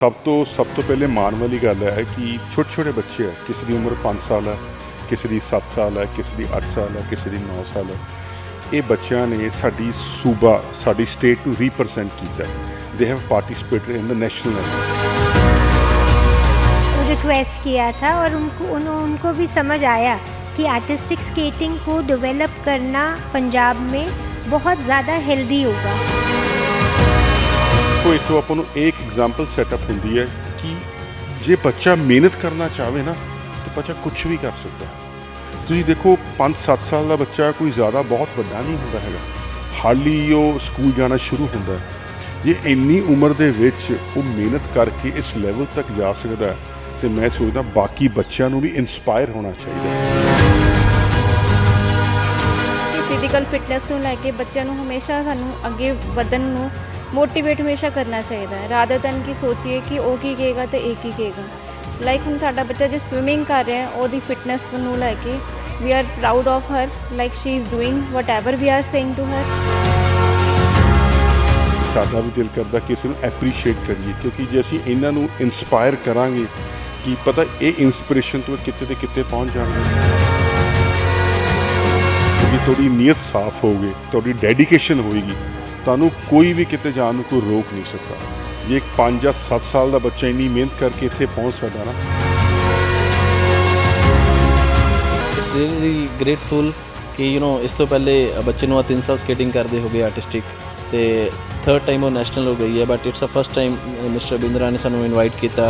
ਸਭ ਤੋਂ ਸਭ ਤੋਂ ਪਹਿਲੇ ਮਾਣ ਵਾਲੀ ਗੱਲ ਹੈ ਕਿ ਛੋਟੇ ਛੋਟੇ ਬੱਚੇ ਹੈ ਕਿਸੇ ਦੀ ਉਮਰ 5 ਸਾਲ ਹੈ ਕਿਸੇ ਦੀ 7 ਸਾਲ ਹੈ ਕਿਸੇ ਦੀ 8 ਸਾਲ ਹੈ ਕਿਸੇ ਦੀ 9 ਸਾਲ ਹੈ ਇਹ ਬੱਚਿਆਂ ਨੇ ਸਾਡੀ ਸੂਬਾ ਸਾਡੀ ਸਟੇਟ ਨੂੰ ਰਿਪਰੈਜ਼ੈਂਟ ਕੀਤਾ they have participated in the national level request किया था और उनको उन, उनको भी समझ आया कि आर्टिस्टिक स्केटिंग को डेवलप करना पंजाब में बहुत ज़्यादा हेल्दी होगा ਤੋਂ ਇੱਥੋਂ ਆਪਾਂ ਨੂੰ ਇੱਕ ਐਗਜ਼ਾਮਪਲ ਸੈਟਅਪ ਹੁੰਦੀ ਹੈ ਕਿ ਜੇ ਬੱਚਾ ਮਿਹਨਤ ਕਰਨਾ ਚਾਹਵੇ ਨਾ, ਤਾਂ ਬੱਚਾ ਕੁਝ ਵੀ ਕਰ ਸਕਦਾ ਹੈ। ਤੁਸੀਂ ਦੇਖੋ 5-7 ਸਾਲ ਦਾ ਬੱਚਾ ਕੋਈ ਜ਼ਿਆਦਾ ਬਹੁਤ ਵੱਡਾ ਨਹੀਂ ਹੁੰਦਾ ਹੈਗਾ। ਹਾਲੀ ਉਹ ਸਕੂਲ ਜਾਣਾ ਸ਼ੁਰੂ ਹੁੰਦਾ ਹੈ। ਜੇ ਇੰਨੀ ਉਮਰ ਦੇ ਵਿੱਚ ਉਹ ਮਿਹਨਤ ਕਰਕੇ ਇਸ ਲੈਵਲ ਤੱਕ ਜਾ ਸਕਦਾ ਹੈ, ਤੇ ਮੈਂ ਸੋਚਦਾ ਬਾਕੀ ਬੱਚਿਆਂ ਨੂੰ ਵੀ ਇਨਸਪਾਇਰ ਹੋਣਾ ਚਾਹੀਦਾ ਹੈ। ਫਿਜ਼ੀਕਲ ਫਿਟਨੈਸ ਨੂੰ ਲੈ ਕੇ ਬੱਚਿਆਂ ਨੂੰ ਹਮੇਸ਼ਾ ਸਾਨੂੰ ਅੱਗੇ ਵਧਣ ਨੂੰ ਮੋਟੀਵੇਟ ਹਮੇਸ਼ਾ ਕਰਨਾ ਚਾਹੀਦਾ ਹੈ। ਰਾਦਰ ਦਨ ਕਿ ਸੋਚੀਏ ਕਿ ਉਹ ਕੀ ਕਹੇਗਾ ਤੇ ਇਹ ਕੀ ਕਹੇਗਾ। ਲਾਈਕ ਹੁਣ ਸਾਡਾ ਬੱਚਾ ਜੇ ਸਵਿਮਿੰਗ ਕਰ ਰਿਹਾ ਹੈ, ਉਹਦੀ ਫਿਟਨੈਸ ਨੂੰ ਲੈ ਕੇ we are proud of her like she is doing whatever we are saying to her ਸਾਡਾ ਵੀ ਦਿਲ ਕਰਦਾ ਕਿ ਇਸ ਨੂੰ ਐਪਰੀਸ਼ੀਏਟ ਕਰੀਏ, ਕਿਉਂਕਿ ਜੇ ਅਸੀਂ ਇਹਨਾਂ ਨੂੰ ਇਨਸਪਾਇਰ ਕਰਾਂਗੇ, ਕਿ ਪਤਾ ਇਹ ਇਨਸਪੀਰੇਸ਼ਨ ਤੋਂ ਕਿਤੇ ਤੇ ਕਿਤੇ ਪਹੁੰਚ ਜਾਣਗੇ। ਜੇ ਤੁਹਾਡੀ ਨੀਅਤ ਸਾਫ਼ ਹੋਵੇ ਤੁਹਾਡੀ ਡੈਡੀਕੇਸ਼ਨ ਹੋਏਗੀ ਤੁਹਾਨੂੰ ਕੋਈ ਵੀ ਕਿਤੇ ਜਾਣ ਨੂੰ ਕੋਈ ਰੋਕ ਨਹੀਂ ਸਕਦਾ ਜੇ ਇੱਕ 5 ਜਾਂ 7 ਸਾਲ ਦਾ ਬੱਚਾ ਇੰਨੀ ਮਿਹਨਤ ਕਰਕੇ ਇੱਥੇ ਪਹੁੰਚ ਸਕਦਾ ਨਾ ਇਟਸ ਰੀਲੀ ਗ੍ਰੇਟਫੁਲ ਕਿ ਯੂ نو ਇਸ ਤੋਂ ਪਹਿਲੇ ਬੱਚੇ ਨੂੰ ਆ 3 ਸਾਲ ਸਕੇਟਿੰਗ ਕਰਦੇ ਹੋ ਗਏ ਆਰਟਿਸਟਿਕ ਤੇ ਥਰਡ ਟਾਈਮ ਉਹ ਨੈਸ਼ਨਲ ਹੋ ਗਈ ਹੈ but it's a first time mister Bindra ਨੇ ਸਾਨੂੰ ਇਨਵਾਈਟ ਕੀਤਾ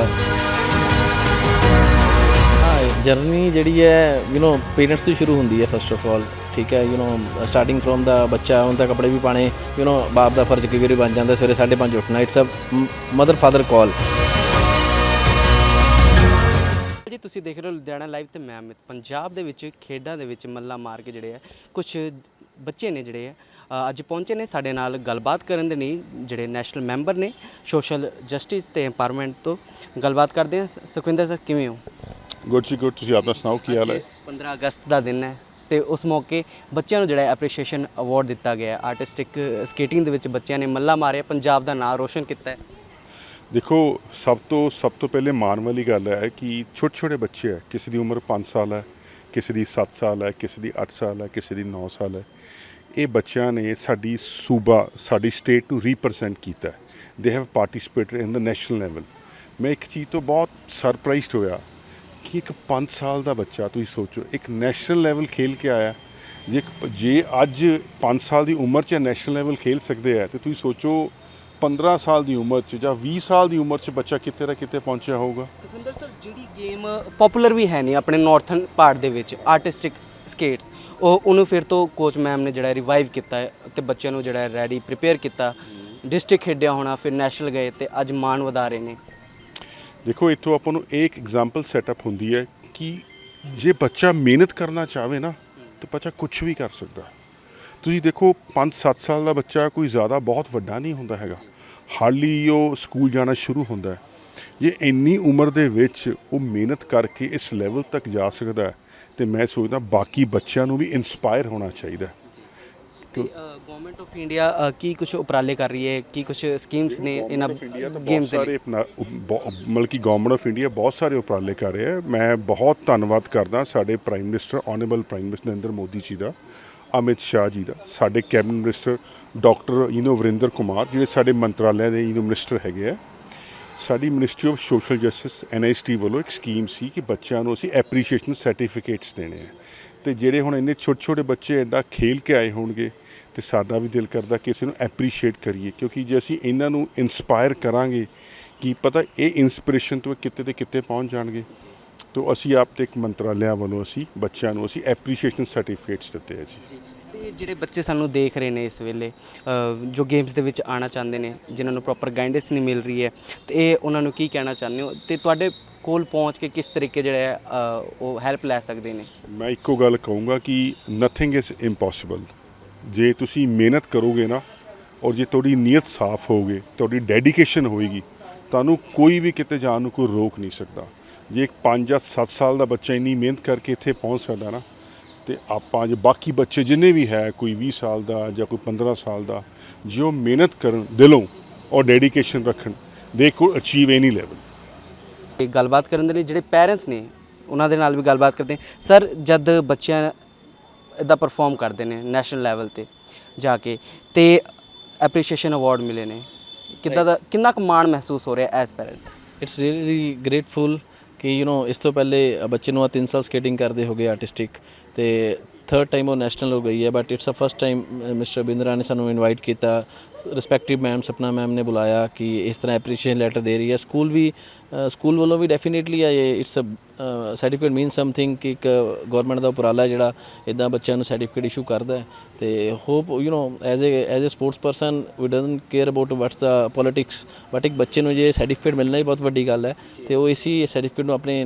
ਹਾਂ ਜਰਨੀ ਜਿਹੜੀ ਹੈ ਯੂ نو ਪੇਰੈਂਟਸ ਤੋਂ ਸ਼ੁਰੂ ਹੁੰਦੀ ਹੈ ਫਸਟ ਆਫ ਆਲ ਠੀਕ ਹੈ ਯੂ نو ਸਟਾਰਟਿੰਗ ਫਰੋਮ ਦਾ ਬੱਚਾ ਹੁਣ ਤਾਂ ਕੱਪੜੇ ਵੀ ਪਾਣੇ ਯੂ نو ਬਾਪ ਦਾ ਫਰਜ਼ ਕਈ ਵਾਰੀ ਬਣ ਜਾਂਦਾ ਸਵੇਰੇ 5:30 ਉੱਠਣਾ it's a mother father call ਜੀ ਤੁਸੀਂ ਦੇਖ ਰਹੇ ਹੋ ਲੁਧਿਆਣਾ ਲਾਈਵ ਤੇ ਮੈਂ ਅਮਿਤ ਪੰਜਾਬ ਦੇ ਵਿੱਚ ਖੇਡਾਂ ਦੇ ਵਿੱਚ ਮੱਲਾ ਮਾਰ ਕੇ ਜਿਹੜੇ ਆ ਕੁਝ ਬੱਚੇ ਨੇ ਜਿਹੜੇ ਆ ਅ, ਅੱਜ ਪਹੁੰਚੇ ਨੇ ਸਾਡੇ ਨਾਲ ਗੱਲਬਾਤ ਕਰਨ ਦੇ ਲਈ ਜਿਹੜੇ ਨੈਸ਼ਨਲ ਮੈਂਬਰ ਨੇ ਸੋਸ਼ਲ ਜਸਟਿਸ ਤੇ ਐਮਪਾਵਰਮੈਂਟ ਤੋਂ ਗੱਲਬਾਤ ਕਰਦੇ ਆ ਸੁਖਵਿੰਦਰ ਸਰ ਕਿਵੇਂ ਹੋ ਗੁੱਡ ਜੀ ਗੁੱਡ ਤੁਸੀਂ ਆਪਣਾ ਸੁਣਾਓ ਕੀ ਹਾਲ ਹੈ ਅੱਜ 15 ਅਗਸਤ ਦਾ ਦਿਨ ਹੈ ਤੇ ਉਸ ਮੌਕੇ ਬੱਚਿਆਂ ਨੂੰ ਜਿਹੜਾ ਐਪਰੀਸ਼ੀਏਸ਼ਨ ਅਵਾਰਡ ਦਿੱਤਾ ਗਿਆ ਆਰਟਿਸਟਿਕ ਸਕੇਟਿੰਗ ਦੇ ਵਿੱਚ ਬੱਚਿਆਂ ਨੇ ਮੱਲਾ ਮਾਰਿਆ, ਪੰਜਾਬ ਦਾ ਨਾਮ ਰੋਸ਼ਨ ਕੀਤਾ ਹੈ। ਦੇਖੋ, ਸਭ ਤੋਂ ਸਭ ਤੋਂ ਪਹਿਲੇ ਮਾਣ ਵਾਲੀ ਗੱਲ ਹੈ ਕਿ ਛੋਟੇ ਛੋਟੇ ਬੱਚੇ ਹੈ। ਕਿਸੇ ਦੀ ਉਮਰ 5 ਸਾਲ ਹੈ, ਕਿਸੇ ਦੀ 7 ਸਾਲ ਹੈ, ਕਿਸੇ ਦੀ 8 ਸਾਲ ਹੈ, ਕਿਸੇ ਦੀ 9 ਸਾਲ ਹੈ। ਇਹ ਬੱਚਿਆਂ ਨੇ ਸਾਡੀ ਸੂਬਾ, ਸਾਡੀ ਸਟੇਟ ਨੂੰ ਰਿਪਰੈਜ਼ੈਂਟ ਕੀਤਾ they have participated in the national level ਮੈਂ ਇੱਕ ਚੀਜ਼ ਤੋਂ ਬਹੁਤ ਸਰਪ੍ਰਾਈਜ਼ਡ ਹੋਇਆ। ਕਿ ਇੱਕ 5 ਸਾਲ ਦਾ ਬੱਚਾ ਤੁਸੀਂ ਸੋਚੋ ਇੱਕ ਨੈਸ਼ਨਲ ਲੈਵਲ ਖੇਲ ਕੇ ਆਇਆ। ਜੇ ਜੇ ਅੱਜ 5 ਸਾਲ ਦੀ ਉਮਰ 'ਚ ਨੈਸ਼ਨਲ ਲੈਵਲ ਖੇਲ ਸਕਦੇ ਆ ਤੇ ਤੁਸੀਂ ਸੋਚੋ 15 ਸਾਲ ਦੀ ਉਮਰ 'ਚ ਜਾਂ 20 ਸਾਲ ਦੀ ਉਮਰ 'ਚ ਬੱਚਾ ਕਿਤੇ ਨਾ ਕਿਤੇ ਪਹੁੰਚਿਆ ਹੋਊਗਾ। ਸੁਖਵਿੰਦਰ ਸਰ ਜਿਹੜੀ ਗੇਮ ਪਪੂਲਰ ਵੀ ਹੈ ਨਹੀਂ ਆਪਣੇ ਨਾਰਥਨ ਪਾਰਟ ਦੇ ਵਿੱਚ ਆਰਟਿਸਟਿਕ ਸਕੇਟਸ ਉਹ ਉਹਨੂੰ ਫਿਰ ਤੋਂ ਕੋਚ ਮੈਮ ਨੇ ਜਿਹੜਾ ਰਿਵਾਈਵ ਕੀਤਾ ਤੇ ਬੱਚਿਆਂ ਨੂੰ ਜਿਹੜਾ ਰੈਡੀ ਪ੍ਰਿਪੇਅਰ ਕੀਤਾ। ਡਿਸਟ੍ਰਿਕਟ ਖੇਡਿਆ ਹੋਣਾ ਫਿਰ ਨੈਸ਼ਨਲ ਗਏ ਤੇ ਅੱਜ ਮਾਣ ਵਧਾ ਰਹੇ ਨੇ। ਦੇਖੋ, ਇੱਥੋਂ ਆਪਾਂ ਨੂੰ ਇੱਕ ਐਗਜ਼ਾਮਪਲ ਸੈਟਅਪ ਹੁੰਦੀ ਹੈ ਕਿ ਜੇ ਬੱਚਾ ਮਿਹਨਤ ਕਰਨਾ ਚਾਹਵੇ ਨਾ, ਤਾਂ ਬੱਚਾ ਕੁਝ ਵੀ ਕਰ ਸਕਦਾ। ਤੁਸੀਂ ਦੇਖੋ 5-7 ਸਾਲ ਦਾ ਬੱਚਾ ਕੋਈ ਜ਼ਿਆਦਾ ਬਹੁਤ ਵੱਡਾ ਨਹੀਂ ਹੁੰਦਾ ਹੈਗਾ। ਹਾਲੀ ਉਹ ਸਕੂਲ ਜਾਣਾ ਸ਼ੁਰੂ ਹੁੰਦਾ ਹੈ। ਜੇ ਇੰਨੀ ਉਮਰ ਦੇ ਵਿੱਚ ਉਹ ਮਿਹਨਤ ਕਰਕੇ ਇਸ ਲੈਵਲ ਤੱਕ ਜਾ ਸਕਦਾ ਹੈ, ਤੇ ਮੈਂ ਸੋਚਦਾ ਬਾਕੀ ਬੱਚਿਆਂ ਨੂੰ ਵੀ ਇਨਸਪਾਇਰ ਹੋਣਾ ਚਾਹੀਦਾ ਗਵਰਨਮੈਂਟ ਆਫ ਇੰਡੀਆ ਕੀ ਕੁਝ ਉਪਰਾਲੇ ਕਰ ਰਹੀ ਹੈ? ਕੀ ਕੁਝ ਸਕੀਮਸ ਨੇ ਇਹਨਾਂ ਦੇ ਸਾਰੇ ਆਪਣਾ ਉਪ- ਬਹੁ- ਮਤਲਬ ਕਿ ਗਵਰਨਮੈਂਟ ਆਫ ਇੰਡੀਆ ਬਹੁਤ ਸਾਰੇ ਉਪਰਾਲੇ ਕਰ ਰਿਹਾ ਹੈ। ਮੈਂ ਬਹੁਤ ਧੰਨਵਾਦ ਕਰਦਾ ਸਾਡੇ prime minister honourable prime minister Narendra Modi ji ਦਾ ਅਮਿਤ ਸ਼ਾਹ ਜੀ ਦਾ ਸਾਡੇ cabinet minister doctor you know Virendra Kumar ਜਿਹੜੇ ਸਾਡੇ ਮੰਤਰਾਲਿਆਂ ਦੇ ਯੂਨੋ ਮਿਨਿਸਟਰ ਹੈਗੇ ਆ। ਸਾਡੀ ministry of social justice NIST ਵੱਲੋਂ ਇੱਕ ਸਕੀਮ ਸੀ ਕਿ ਬੱਚਿਆਂ ਨੂੰ ਅਸੀਂ ਐਪਰੀਸ਼ੀਏਸ਼ਨ ਸਰਟੀਫਿਕੇਟਸ ਦੇਣੇ ਆ। ਤੇ ਜਿਹੜੇ ਹੁਣ ਇੰਨੇ ਛੋਟੇ ਛੋਟੇ ਬੱਚੇ ਐਡਾ ਖੇਲ ਕੇ ਆਏ ਹੋਣਗੇ, ਤੇ ਸਾਡਾ ਵੀ ਦਿਲ ਕਰਦਾ ਕਿ ਇਸ ਨੂੰ ਐਪਰੀਸ਼ੀਏਟ ਕਰੀਏ, ਕਿਉਂਕਿ ਜੇ ਅਸੀਂ ਇਹਨਾਂ ਨੂੰ ਇਨਸਪਾਇਰ ਕਰਾਂਗੇ, ਕਿ ਪਤਾ ਇਹ ਇਨਸਪੀਰੇਸ਼ਨ ਤੋਂ ਕਿਤੇ ਤੇ ਕਿਤੇ ਪਹੁੰਚ ਜਾਣਗੇ। ਤੋਂ ਅਸੀਂ ਆਪ ਤੇ ਇੱਕ ਮੰਤਰਾਲਿਆਂ ਵੱਲੋਂ ਅਸੀਂ ਬੱਚਿਆਂ ਨੂੰ ਅਸੀਂ ਐਪਰੀਸ਼ੀਏਸ਼ਨ ਸਰਟੀਫਿਕੇਟਸ ਦਿੱਤੇ ਆ ਜੀ। ਤੇ ਜਿਹੜੇ ਬੱਚੇ ਸਾਨੂੰ ਦੇਖ ਰਹੇ ਨੇ ਇਸ ਵੇਲੇ ਜੋ ਗੇਮਸ ਦੇ ਵਿੱਚ ਆਉਣਾ ਚਾਹੁੰਦੇ ਨੇ ਜਿਨ੍ਹਾਂ ਨੂੰ ਪ੍ਰੋਪਰ ਗਾਈਡੈਂਸ ਨਹੀਂ ਮਿਲ ਰਹੀ ਹੈ ਤੇ ਇਹ ਉਹਨਾਂ ਨੂੰ ਕੀ ਕਹਿਣਾ ਚਾਹੁੰਦੇ ਹੋ? ਤੇ ਤੁਹਾਡੇ ਕੋਲ ਪਹੁੰਚ ਕੇ ਕਿਸ ਤਰੀਕੇ ਜਿਹੜਾ ਹੈ, ਉਹ ਹੈਲਪ ਲੈ ਸਕਦੇ ਨੇ? ਮੈਂ ਇੱਕੋ ਗੱਲ ਕਹੂੰਗਾ ਕਿ ਨਥਿੰਗ ਇਜ਼ ਇੰਪੋਸੀਬਲ ਜੇ ਤੁਸੀਂ ਮਿਹਨਤ ਕਰੋਗੇ ਨਾ ਔਰ ਜੇ ਤੁਹਾਡੀ ਨੀਅਤ ਸਾਫ਼ ਹੋਵੇ ਤੁਹਾਡੀ ਡੈਡੀਕੇਸ਼ਨ ਹੋਏਗੀ ਤੁਹਾਨੂੰ ਕੋਈ ਵੀ ਕਿਤੇ ਜਾਣ ਨੂੰ ਕੋਈ ਰੋਕ ਨਹੀਂ ਸਕਦਾ। ਜੇ ਇੱਕ 5 ਜਾਂ 7 ਸਾਲ ਦਾ ਬੱਚਾ ਇੰਨੀ ਮਿਹਨਤ ਕਰਕੇ ਇੱਥੇ ਪਹੁੰਚ ਸਕਦਾ ਨਾ ਤੇ ਆਪਾਂ ਜੇ ਬਾਕੀ ਬੱਚੇ ਜਿੰਨੇ ਵੀ ਹੈ ਕੋਈ 20 ਸਾਲ ਦਾ ਜਾਂ ਕੋਈ 15 ਸਾਲ ਦਾ ਜੇ ਉਹ ਮਿਹਨਤ ਕਰਨ ਦਿਲੋਂ ਔਰ ਡੈਡੀਕੇਸ਼ਨ ਰੱਖਣ ਦੇ ਕੁਡ ਅਚੀਵ ਐਨੀ ਲੈਵਲ ਤੇ ਗੱਲਬਾਤ ਕਰਨ ਦੇ ਲਈ ਜਿਹੜੇ ਪੈਰੈਂਟਸ ਨੇ ਉਹਨਾਂ ਦੇ ਨਾਲ ਵੀ ਗੱਲਬਾਤ ਕਰਦੇ ਸਰ ਜਦ ਬੱਚਿਆਂ ਇਦਾਂ ਪਰਫਾਰਮ ਕਰਦੇ ਨੇ ਨੈਸ਼ਨਲ ਲੈਵਲ ਤੇ ਜਾ ਕੇ ਤੇ ਐਪਰੀਸ਼ੀਏਸ਼ਨ ਅਵਾਰਡ ਮਿਲੇ ਨੇ ਕਿੱਦਾਂ ਦਾ ਕਿੰਨਾ ਕੁ ਮਾਣ ਮਹਿਸੂਸ ਹੋ ਰਿਹਾ as parent it's really grateful ਕਿ ਯੂ نو ਇਸ ਤੋਂ ਪਹਿਲੇ ਬੱਚੇ ਨੂੰ ਆ 3 ਸਾਲ ਸਕੇਟਿੰਗ ਕਰਦੇ ਹੋ ਗਏ ਆਰਟਿਸਟਿਕ ਤੇ ਥਰਡ ਟਾਈਮ ਉਹ ਨੈਸ਼ਨਲ ਹੋ ਗਈ ਹੈ but it's a first time mister Bindra ਨੇ ਸਾਨੂੰ ਇਨਵਾਈਟ ਕੀਤਾ। ਰਿਸਪੈਕਟਿਵ ਮੈਮ ਸਪਨਾ ਮੈਮ ਨੇ ਬੁਲਾਇਆ ਕਿ ਇਸ ਤਰ੍ਹਾਂ ਐਪਰੀਸ਼ੀਏਸ਼ਨ ਲੈਟਰ ਦੇ ਰਹੀ ਹੈ। ਸਕੂਲ ਵੀ ਸਕੂਲ ਵੱਲੋਂ ਵੀ ਡੈਫੀਨੇਟਲੀ ਇਹ। It's a certificate mean something ਕਿ ਇੱਕ ਗਵਰਨਮੈਂਟ ਦਾ ਉਪਰਾਲਾ ਹੈ ਜਿਹੜਾ ਇਦਾਂ ਬੱਚਿਆਂ ਨੂੰ ਸਰਟੀਫਿਕੇਟ ਇਸ਼ੂ ਕਰਦਾ ਹੈ। ਤੇ hope you know as a as a sports person we doesn't care about what's the politics but ਇੱਕ ਬੱਚੇ ਨੂੰ ਜੇ ਸਰਟੀਫਿਕੇਟ ਮਿਲਣਾ ਹੀ ਬਹੁਤ ਵੱਡੀ ਗੱਲ ਹੈ ਤੇ ਉਹ ਇਸੀ ਸਰਟੀਫਿਕੇਟ ਨੂੰ ਆਪਣੇ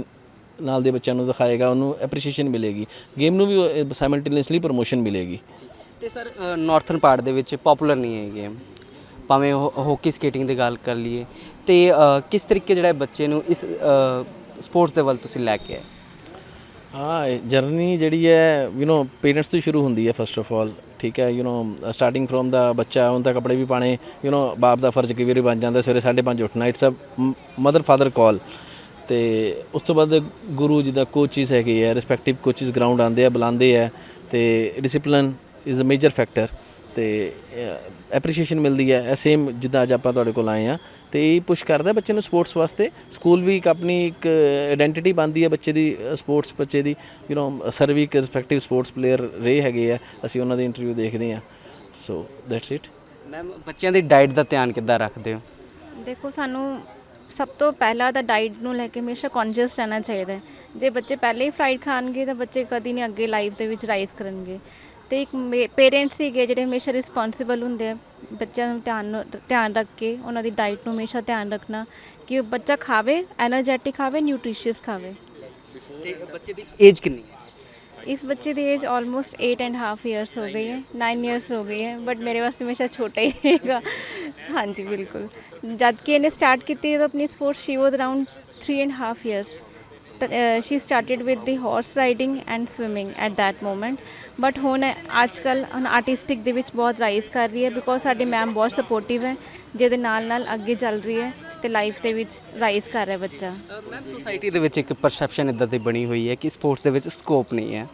ਨਾਲ ਦੇ ਬੱਚਿਆਂ ਨੂੰ ਦਿਖਾਏਗਾ ਉਹਨੂੰ ਐਪਰੀਸ਼ੀਏਸ਼ਨ ਮਿਲੇਗੀ ਗੇਮ ਨੂੰ ਵੀ ਸਾਈਮਲਟੇਨੀਅਸਲੀ ਪ੍ਰੋਮੋਸ਼ਨ ਮਿਲੇਗੀ ਤੇ ਸਰ ਨਾਰਥਰਨ ਪਾਰਟ ਦੇ ਵਿੱਚ ਪਪੂਲਰ ਨਹੀਂ ਹੈ ਗੇਮ ਭਾਵੇਂ ਉਹ ਹਾਕੀ ਸਕੇਟਿੰਗ ਦੀ ਗੱਲ ਕਰ ਲਈਏ ਤੇ ਅ, ਕਿਸ ਤਰੀਕੇ ਜਿਹੜਾ ਹੈ ਬੱਚੇ ਨੂੰ ਇਸ ਸਪੋਰਟਸ ਦੇ ਵੱਲ ਤੁਸੀਂ ਲੈ ਕੇ ਆਏ ਹਾਂ ਜਰਨੀ ਜਿਹੜੀ ਹੈ ਯੂ نو ਪੇਰੈਂਟਸ ਤੋਂ ਸ਼ੁਰੂ ਹੁੰਦੀ ਹੈ ਫਸਟ ਆਫ ਆਲ ਠੀਕ ਹੈ ਯੂ نو ਸਟਾਰਟਿੰਗ ਫਰੋਮ ਦਾ ਬੱਚਾ ਉਹਨਾਂ ਤੱਕ ਕੱਪੜੇ ਵੀ ਪਾਣੇ ਯੂ نو ਬਾਪ ਦਾ ਫਰਜ਼ ਕਈ ਵਾਰੀ ਬਣ ਜਾਂਦਾ ਸਵੇਰੇ 5:30 ਉੱਠਣਾ it's a mother father call ਤੇ ਉਸ ਤੋਂ ਬਾਅਦ ਗੁਰੂ ਜੀ ਦਾ ਕੋਚਿਸ ਹੈਗੇ ਆ ਰਿਸਪੈਕਟਿਵ ਕੋਚਿਸ ਗਰਾਊਂਡ ਆਉਂਦੇ ਆ ਬੁਲਾਉਂਦੇ ਆ ਤੇ discipline is a major factor ਤੇ ਐਪਰੀਸ਼ੀਏਸ਼ਨ ਮਿਲਦੀ ਹੈ ਸੇਮ ਜਿੱਦਾਂ ਅੱਜ ਆਪਾਂ ਤੁਹਾਡੇ ਕੋਲ ਆਏ ਆ ਤੇ ਇਹ ਪੁਸ਼ ਕਰਦਾ ਬੱਚੇ ਨੂੰ ਸਪੋਰਟਸ ਵਾਸਤੇ। ਸਕੂਲ ਵੀ ਇੱਕ ਆਪਣੀ ਇੱਕ ਆਇਡੈਂਟੀਟੀ ਬਣਦੀ ਹੈ ਬੱਚੇ ਦੀ ਸਪੋਰਟਸ ਬੱਚੇ ਦੀ। ਯੂ نو ਸਰ ਵੀ ਇੱਕ ਰਿਸਪੈਕਟਿਵ ਸਪੋਰਟਸ ਪਲੇਅਰ ਰਹੇ ਹੈਗੇ ਆ ਅਸੀਂ ਉਹਨਾਂ ਦੀ ਇੰਟਰਵਿਊ ਦੇਖਦੇ ਆ। ਸੋ ਦੈਟਸ ਇਟ ਮੈਮ ਬੱਚਿਆਂ ਦੀ ਡਾਈਟ ਦਾ ਧਿਆਨ ਕਿੱਦਾਂ ਰੱਖਦੇ ਹੋ? ਦੇਖੋ ਸਾਨੂੰ ਸਭ ਤੋਂ ਪਹਿਲਾਂ ਤਾਂ ਡਾਈਟ ਨੂੰ ਲੈ ਕੇ ਹਮੇਸ਼ਾ ਕੌਨਸ਼ੀਅਸ ਰਹਿਣਾ ਚਾਹੀਦਾ ਜੇ ਬੱਚੇ ਪਹਿਲੇ ਹੀ ਫਰਾਈਡ ਖਾਣਗੇ ਤਾਂ ਬੱਚੇ ਕਦੀ ਨਹੀਂ ਅੱਗੇ ਲਾਈਫ ਦੇ ਵਿੱਚ ਰਾਈਸ ਕਰਨਗੇ। ਤੇ ਇੱਕ ਪੇਰੈਂਟਸ ਸੀਗੇ ਜਿਹੜੇ ਹਮੇਸ਼ਾ ਰਿਸਪੌਂਸਿਬਲ ਹੁੰਦੇ ਆ, ਬੱਚਿਆਂ ਨੂੰ ਧਿਆਨ ਧਿਆਨ ਰੱਖ ਕੇ ਉਹਨਾਂ ਦੀ ਡਾਈਟ ਨੂੰ ਹਮੇਸ਼ਾ ਧਿਆਨ ਰੱਖਣਾ ਕਿ ਬੱਚਾ ਖਾਵੇ એનર્ਜੈਟਿਕ ਖਾਵੇ ਨਿਊਟ੍ਰੀਸ਼ੀਅਸ ਖਾਵੇ। ਤੇ ਬੱਚੇ ਦੀ ਏਜ ਕਿੰਨੀ ਇਸ ਬੱਚੇ ਦੀ age almost 8 and half years ਹੋ ਗਈ ਹੈ 9 ਇਅਰਸ ਹੋ ਗਈ ਹੈ ਬਟ ਮੇਰੇ ਵਾਸਤੇ ਹਮੇਸ਼ਾ ਛੋਟਾ ਹੀ ਰਹੇਗਾ ਹਾਂਜੀ ਬਿਲਕੁਲ ਜਦ ਕਿ ਇਹਨੇ ਸਟਾਰਟ ਕੀਤੀ ਤਾਂ ਆਪਣੀ sport she was around 3 and half years she started with the horse riding and swimming at that moment but ਹੁਣ ਅੱਜ ਕੱਲ ਹੁਣ ਆਰਟਿਸਟਿਕ ਦੇ ਵਿੱਚ ਬਹੁਤ ਰਾਈਜ਼ ਕਰ ਰਹੀ ਹੈ ਬਿਕੋਜ਼ ਸਾਡੀ ਮੈਮ ਬਹੁਤ ਸਪੋਰਟਿਵ ਹੈ, ਜਿਹਦੇ ਨਾਲ ਨਾਲ ਅੱਗੇ ਚੱਲ ਰਹੀ ਹੈ ਤੇ ਲਾਈਫ ਦੇ ਵਿੱਚ ਰਾਈਜ਼ ਕਰ ਰਿਹਾ ਬੱਚਾ। ਮੈਮ ਸੋਸਾਇਟੀ ਦੇ ਵਿੱਚ ਇੱਕ ਪਰਸੈਪਸ਼ਨ ਇਦਾਂ ਦੀ ਬਣੀ ਹੋਈ ਹੈ ਕਿ ਸਪੋਰਟਸ ਦੇ ਵਿੱਚ ਸਕੋਪ ਨਹੀਂ ਹੈ।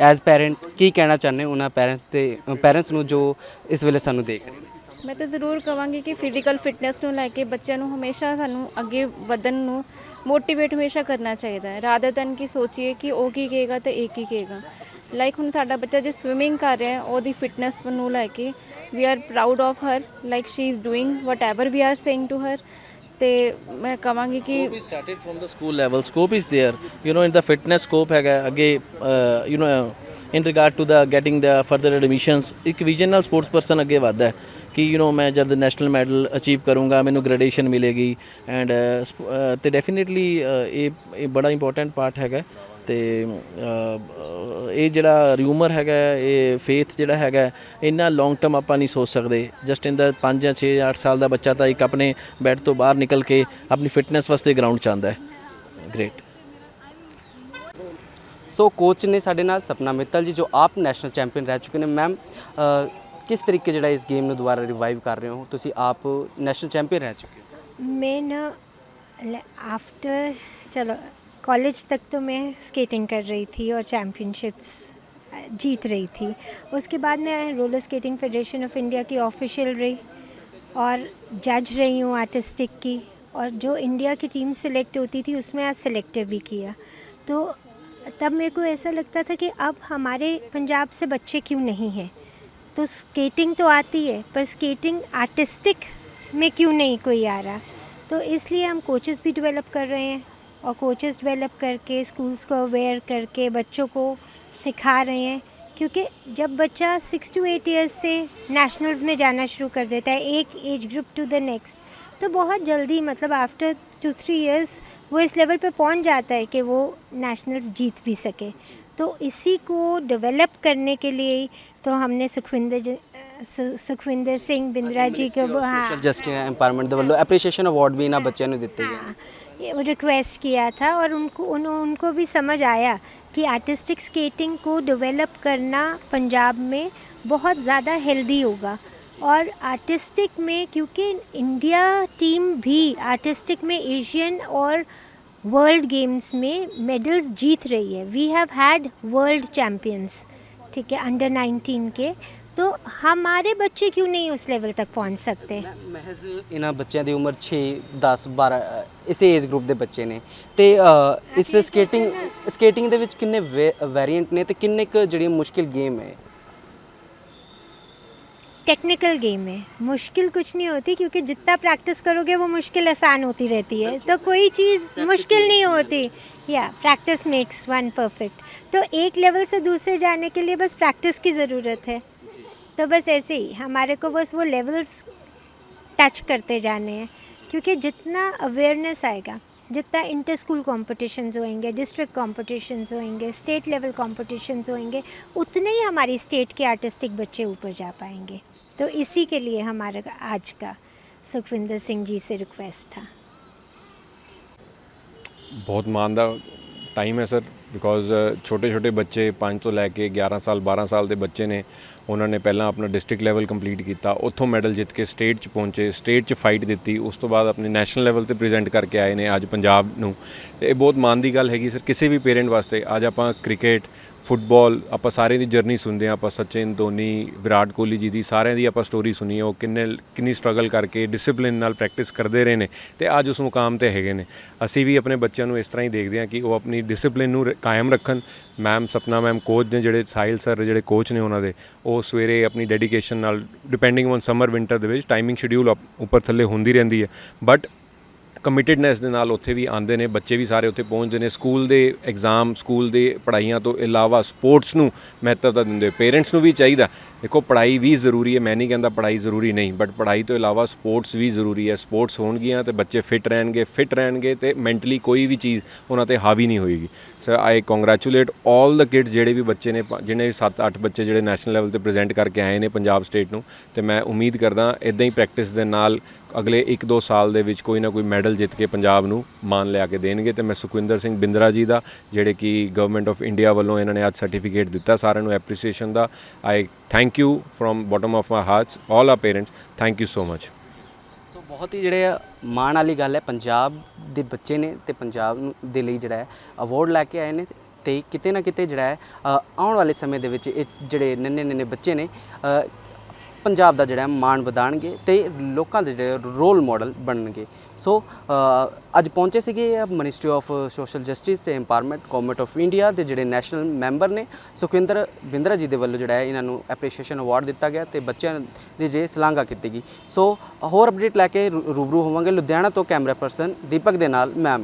ਐਜ਼ ਪੈਰੈਂਟ ਕੀ ਕਹਿਣਾ ਚਾਹੁੰਦੇ ਉਹਨਾਂ ਪੈਰੈਂਟਸ ਦੇ ਪੈਰੈਂਟਸ ਨੂੰ ਜੋ ਇਸ ਵੇਲੇ ਸਾਨੂੰ ਦੇਖ ਰਹੇ ਨੇ? ਮੈਂ ਤਾਂ ਜ਼ਰੂਰ ਕਹਾਂਗੀ ਕਿ ਫਿਜ਼ੀਕਲ ਫਿਟਨੈਸ ਨੂੰ ਲੈ ਕੇ ਬੱਚਿਆਂ ਨੂੰ ਹਮੇਸ਼ਾ ਸਾਨੂੰ ਅੱਗੇ ਵਧਣ ਨੂੰ ਮੋਟੀਵੇਟ ਹਮੇਸ਼ਾ ਕਰਨਾ ਚਾਹੀਦਾ ਹੈ ਰਾਦਰ ਦਨ ਕਿ ਸੋਚੀਏ ਕਿ ਉਹ ਕੀ ਕਹੇਗਾ ਤੇ ਇਹ ਕੀ ਕਹੇਗਾ। ਲਾਈਕ ਹੁਣ ਸਾਡਾ ਬੱਚਾ ਜੇ ਸਵਿਮਿੰਗ ਕਰ ਰਿਹਾ ਹੈ ਉਹਦੀ ਫਿਟਨੈਸ ਨੂੰ ਲੈ ਕੇ we are proud of her like she is doing whatever we are saying to her ਤੇ ਮੈਂ ਕਹਾਂਗੀ ਕਿ we started from the school level scope is there you know in the fitness scope ਹੈਗਾ ਅੱਗੇ uh, you in regard to the getting the further admissions ਇੱਕ vision ਨਾਲ sports person ਅੱਗੇ ਵਧਦਾ ਹੈ ਕਿ ਯੂ نو ਮੈਂ ਜਦ ਨੈਸ਼ਨਲ ਮੈਡਲ ਅਚੀਵ ਕਰੂੰਗਾ, ਮੈਨੂੰ ਗ੍ਰੈਡੇਸ਼ਨ ਮਿਲੇਗੀ ਐਂਡ ਤੇ ਡੈਫੀਨਿਟਲੀ ਇਹ ਇਹ ਬੜਾ ਇੰਪੋਰਟੈਂਟ ਪਾਰਟ ਹੈਗਾ ਤੇ ਇਹ ਜਿਹੜਾ ਰਿਊਮਰ ਹੈਗਾ ਇਹ ਫੇਥ ਜਿਹੜਾ ਹੈਗਾ ਇੰਨਾ ਲੌਂਗ ਟਰਮ ਆਪਾਂ ਨਹੀਂ ਸੋਚ ਸਕਦੇ। ਜਸਟ ਇਨ ਦਾ 5 ਜਾਂ 6 ਜਾਂ 8 ਸਾਲ ਦਾ ਬੱਚਾ ਤਾਂ ਇੱਕ ਆਪਣੇ ਬੈੱਡ ਤੋਂ ਬਾਹਰ ਨਿਕਲ ਕੇ ਆਪਣੀ ਫਿਟਨੈਸ ਵਾਸਤੇ ਗਰਾਊਂਡ ਚ ਆਉਂਦਾ ਹੈ। ਗ੍ਰੇਟ ਸੋ ਕੋਚ ਨੇ ਸਾਡੇ ਨਾਲ ਸਪਨਾ ਮਿੱਤਲ ਜੀ ਜੋ ਆਪ ਨੈਸ਼ਨਲ ਚੈਂਪੀਅਨ ਰਹਿ ਚੁੱਕੇ ਨੇ ਮੈਮ ਕਿਸ ਤਰੀਕੇ ਜਿਹੜਾ ਇਸ ਗੇਮ ਨੂੰ ਦੁਬਾਰਾ ਰਿਵਾਈਵ ਕਰ ਰਹੇ ਹੋ ਤੁਸੀਂ ਆਪ ਨੈਸ਼ਨਲ ਚੈਂਪੀਅਨ ਰਹਿ ਚੁੱਕੇ ਹੋ मैं ना आफ्टर चलो कॉलेज तक तो मैं स्केटिंग कर रही थी और चैम्पियनशिप्स जीत रही थी उसके बाद मैं roller skating federation of India की ऑफिशियल रही और जज रही हूँ आर्टिस्टिक की और जो इंडिया की टीम सेलेक्ट होती थी उसमें आज सेलेक्टिव भी किया तो तब मेरे को ऐसा लगता था कि अब हमारे पंजाब से बच्चे क्यों नहीं हैं? तो स्केटिंग तो आती है, पर स्केटिंग आर्टिस्टिक में क्यों नहीं कोई आ रहा? तो इसलिए हम कोचेस भी डेवलप कर रहे हैं और कोचेस डेवलप करके स्कूल्स को अवेयर करके, बच्चों को सिखा रहे हैं। क्योंकि जब बच्चा सिक्स टू एट ईयर्स से नेशनल्स में जाना शुरू कर देता है, एक age group to the next तो बहुत जल्दी मतलब आफ्टर टू थ्री इयर्स वो इस लेवल पे पहुंच जाता है कि वो नेशनल्स जीत भी सके तो इसी को डेवलप करने के लिए ही तो हमने सुखविंदर जी- सु- सुखविंदर सिंह बिंद्रा जी को वो- हाँ ਸੋਸ਼ਲ ਜਸਟਿਸ ਐਮਪਾਵਰਮੈਂਟ ਦੇ ਵੱਲੋਂ ਐਪਰੀਸ਼ੀਏਸ਼ਨ ਅਵਾਰਡ भी ਇਹਨਾਂ ਬੱਚਿਆਂ ਨੂੰ ਦਿੱਤੇ ਗਏ हाँ, ये रिक्वेस्ट किया था और उनको उन, उनको भी समझ आया कि आर्टिस्टिक स्केटिंग को डेवलप करना पंजाब में बहुत ज़्यादा हेल्दी होगा और आर्टिस्टिक में क्योंकि इंडिया टीम भी आर्टिस्टिक में एशियन और वर्ल्ड गेम्स में मेडल्स जीत रही है we have had world champions ठीक है अंडर 19 के तो हमारे बच्चे क्यों नहीं उस लेवल तक पहुंच सकते ਮੈਂ ਮਹਿਜ਼ ਇਹਨਾਂ ਬੱਚਿਆਂ ਦੀ ਉਮਰ 6 10 12 ਅ, ਇਸੇ ਏਜ ਗਰੁੱਪ ਦੇ ਬੱਚੇ ਨੇ ਤੇ ਅ, ਇਸ ਸਕੇਟਿੰਗ ਸਕੇਟਿੰਗ ਦੇ ਵਿੱਚ ਕਿੰਨੇ ਵੇਰੀਐਂਟ ਨੇ ਤੇ ਕਿੰਨੇ ਕੁ ਜਿਹੜੀ ਮੁਸ਼ਕਿਲ ਗੇਮ ਹੈ टेक्निकल गेम है। मुश्किल कुछ नहीं होती क्योंकि जितना प्रैक्टिस करोगे वो मुश्किल आसान होती रहती है। तो कोई चीज़ मुश्किल नहीं होती। या प्रैक्टिस मेक्स वन परफेक्ट तो एक लेवल से दूसरे जाने के लिए बस प्रैक्टिस की ज़रूरत है। तो बस ऐसे ही हमारे को बस वो लेवल्स टच करते जाने हैं। क्योंकि जितना अवेयरनेस आएगा जितना इंटर स्कूल कॉम्पिटिशन्स होएँगे डिस्ट्रिक्ट कॉम्पिटिशन्स होंगे स्टेट लेवल कॉम्पिटिशन्स होंगे उतने ही हमारी स्टेट के आर्टिस्टिक बच्चे ऊपर जा पाएँगे। तो इसी के लिए हमारा आज का सुखविंदर सिंह जी से रिक्वेस्ट था ਬਹੁਤ ਮਾਣ ਦਾ ਟਾਈਮ ਹੈ ਸਰ ਬਿਕੋਜ਼ ਛੋਟੇ ਛੋਟੇ ਬੱਚੇ 5 ਤੋਂ ਲੈ ਕੇ 11 ਸਾਲ 12 ਸਾਲ ਦੇ ਬੱਚੇ ਨੇ ਉਹਨਾਂ ਨੇ ਪਹਿਲਾਂ ਆਪਣਾ ਡਿਸਟ੍ਰਿਕਟ ਲੈਵਲ ਕੰਪਲੀਟ ਕੀਤਾ ਉੱਥੋਂ ਮੈਡਲ ਜਿੱਤ ਕੇ ਸਟੇਟ 'ਚ ਪਹੁੰਚੇ ਸਟੇਟ 'ਚ ਫਾਈਟ ਦਿੱਤੀ ਉਸ ਤੋਂ ਬਾਅਦ ਆਪਣੇ ਨੈਸ਼ਨਲ ਲੈਵਲ ਤੇ ਪ੍ਰੈਜ਼ੈਂਟ ਕਰਕੇ ਆਏ ਨੇ ਅੱਜ ਪੰਜਾਬ ਨੂੰ ਤੇ ਇਹ ਬਹੁਤ ਮਾਣ ਦੀ ਗੱਲ ਹੈਗੀ ਸਰ ਕਿਸੇ ਵੀ ਪੇਰੈਂਟ ਵਾਸਤੇ ਅੱਜ ਆਪਾਂ ਕ੍ਰਿਕਟ ਫੁੱਟਬਾਲ, ਆਪਾਂ ਸਾਰਿਆਂ ਦੀ ਜਰਨੀ ਸੁਣਦੇ ਹਾਂ, ਆਪਾਂ ਸਚਿਨ, ਧੋਨੀ, ਵਿਰਾਟ ਕੋਹਲੀ ਜੀ ਦੀ ਸਾਰਿਆਂ ਦੀ ਆਪਾਂ ਸਟੋਰੀ ਸੁਣੀ ਉਹ ਕਿੰਨੇ, ਕਿੰਨੀ ਸਟਰਗਲ ਕਰਕੇ ਡਿਸਪਲਿਨ ਨਾਲ ਪ੍ਰੈਕਟਿਸ ਕਰਦੇ ਰਹੇ ਨੇ ਤੇ ਅੱਜ ਉਸ ਮੁਕਾਮ ਤੇ ਹੈਗੇ ਨੇ। ਅਸੀਂ ਵੀ ਆਪਣੇ ਬੱਚਿਆਂ ਨੂੰ ਇਸ ਤਰ੍ਹਾਂ ਹੀ ਦੇਖਦੇ ਹਾਂ ਕਿ ਉਹ ਆਪਣੀ ਡਿਸਪਲਿਨ ਨੂੰ ਰ- ਕਾਇਮ ਰੱਖਣ। ਮੈਮ ਸਪਨਾ ਮੈਮ ਕੋਚ ਨੇ ਜਿਹੜੇ ਸਾਹਿਲ ਸਰ ਜਿਹੜੇ ਕੋਚ ਨੇ ਉਹਨਾਂ ਦੇ, ਉਹ ਸਵੇਰੇ ਆਪਣੀ ਡੈਡੀਕੇਸ਼ਨ ਨਾਲ ਡਿਪੈਂਡਿੰਗ ਔਨ ਸਮਰ ਵਿੰਟਰ ਦੇ ਵਿੱਚ ਟਾਈਮਿੰਗ ਸ਼ਡਿਊਲ ਉੱਪਰ ਥੱਲੇ ਹੁੰਦੀ ਰਹਿੰਦੀ ਹੈ। ਬਟ ਕਮਿਟਿਡਨੈਸ ਦੇ ਨਾਲ ਉੱਥੇ ਵੀ ਆਉਂਦੇ ਨੇ, ਬੱਚੇ ਵੀ ਸਾਰੇ ਉੱਥੇ ਪਹੁੰਚਦੇ ਨੇ। ਸਕੂਲ ਦੇ ਐਗਜ਼ਾਮ ਸਕੂਲ ਦੇ ਪੜ੍ਹਾਈਆਂ ਤੋਂ ਇਲਾਵਾ ਸਪੋਰਟਸ ਨੂੰ ਮਹੱਤਵਤਾ ਦਿੰਦੇ ਪੇਰੈਂਟਸ ਨੂੰ ਵੀ ਚਾਹੀਦਾ। ਦੇਖੋ, ਪੜ੍ਹਾਈ ਵੀ ਜ਼ਰੂਰੀ ਹੈ, ਮੈਂ ਨਹੀਂ ਕਹਿੰਦਾ ਪੜ੍ਹਾਈ ਜ਼ਰੂਰੀ ਨਹੀਂ ਬਟ ਪੜ੍ਹਾਈ ਤੋਂ ਇਲਾਵਾ ਸਪੋਰਟਸ ਵੀ ਜ਼ਰੂਰੀ ਹੈ। ਸਪੋਰਟਸ ਹੋਣਗੀਆਂ ਤੇ ਬੱਚੇ ਫਿਟ ਰਹਿਣਗੇ ਫਿਟ ਰਹਿਣਗੇ ਤੇ ਮੈਂਟਲੀ ਕੋਈ ਵੀ ਚੀਜ਼ ਉਹਨਾਂ ਤੇ ਹਾਵੀ ਨਹੀਂ ਹੋਏਗੀ। Sir I congratulate 올 the kids ਜਿਹੜੇ ਵੀ ਬੱਚੇ ਨੇ, ਜਿਹਨੇ ਵੀ 7-8 ਬੱਚੇ ਜਿਹੜੇ ਨੈਸ਼ਨਲ ਲੈਵਲ ਤੇ ਪ੍ਰੈਜ਼ੈਂਟ ਕਰਕੇ ਆਏ ਨੇ ਪੰਜਾਬ ਸਟੇਟ ਨੂੰ, ਤੇ ਮੈਂ ਉਮੀਦ ਕਰਦਾ ਇਦਾਂ ਹੀ ਪ੍ਰੈਕਟਿਸ ਦੇ ਨਾਲ ਅਗਲੇ 1-2 ਸਾਲ ਦੇ ਵਿੱਚ ਕੋਈ ਨਾ ਕੋਈ ਮੈਡਲ ਜਿੱਤ ਕੇ ਪੰਜਾਬ ਨੂੰ ਮਾਨ ਲਿਆ ਕੇ ਦੇਣਗੇ, ਤੇ ਮੈਂ ਸੁਖਵਿੰਦਰ ਸਿੰਘ ਬਿੰਦਰਾ ਜੀ ਦਾ, ਜਿਹੜੇ ਕਿ ਗਵਰਨਮੈਂਟ ਆਫ ਇੰਡੀਆ ਵੱਲੋਂ ਇਹਨਾਂ ਨੇ ਅੱਜ ਸਰਟੀਫਿਕੇਟ ਦਿੱਤਾ ਸਾਰਿਆਂ ਨੂੰ appreciation the I thank you from bottom of my heart all uh parents thank you so much ਬਹੁਤ ਹੀ ਜਿਹੜੇ ਆ ਮਾਣ ਵਾਲੀ ਗੱਲ ਹੈ ਪੰਜਾਬ ਦੇ ਬੱਚੇ ਨੇ ਤੇ ਪੰਜਾਬ ਨੂੰ ਦੇ ਲਈ ਜਿਹੜਾ ਹੈ ਅਵਾਰਡ ਲੈ ਕੇ ਆਏ ਨੇ ਤੇ ਕਿਤੇ ਨਾ ਕਿਤੇ ਜਿਹੜਾ ਹੈ ਅ, ਆਉਣ ਵਾਲੇ ਸਮੇਂ ਦੇ ਵਿੱਚ ਇਹ ਜਿਹੜੇ ਨੰਨੇ ਨੰਨੇ ਬੱਚੇ ਨੇ ਅ, ਪੰਜਾਬ ਦਾ ਜਿਹੜਾ ਮਾਣ ਵਧਾਣਗੇ ਤੇ ਲੋਕਾਂ ਦੇ ਜਿਹੜੇ ਰੋਲ ਮਾਡਲ ਬਣਨਗੇ। ਸੋ ਅੱਜ ਪਹੁੰਚੇ ਸੀਗੇ ਮਿਨਿਸਟਰੀ ਆਫ ਸੋਸ਼ਲ ਜਸਟਿਸ ਤੇ ਐਮਪਾਵਰਮੈਂਟ ਗਵਰਨਮੈਂਟ ਆਫ ਇੰਡੀਆ ਦੇ ਜਿਹੜੇ ਨੈਸ਼ਨਲ ਮੈਂਬਰ ਨੇ। ਸੁਖਵਿੰਦਰ ਬਿੰਦਰਾ ਜੀ ਦੇ ਵੱਲੋਂ ਜਿਹੜਾ ਹੈ ਇਹਨਾਂ ਨੂੰ ਐਪਰੀਸ਼ੀਏਸ਼ਨ ਅਵਾਰਡ ਦਿੱਤਾ ਗਿਆ ਤੇ ਬੱਚਿਆਂ ਦੀ ਜਿਹੜੀ ਸ਼ਲਾਘਾ ਕੀਤੀ ਗਈ। ਸੋ ਹੋਰ ਅਪਡੇਟ ਲੈ ਕੇ ਰੂ- ਰੂਬਰੂ ਹੋਵਾਂਗੇ। ਲੁਧਿਆਣਾ ਤੋਂ ਕੈਮਰਾ ਪਰਸਨ ਦੀਪਕ ਦੇ ਨਾਲ ਮੈਂ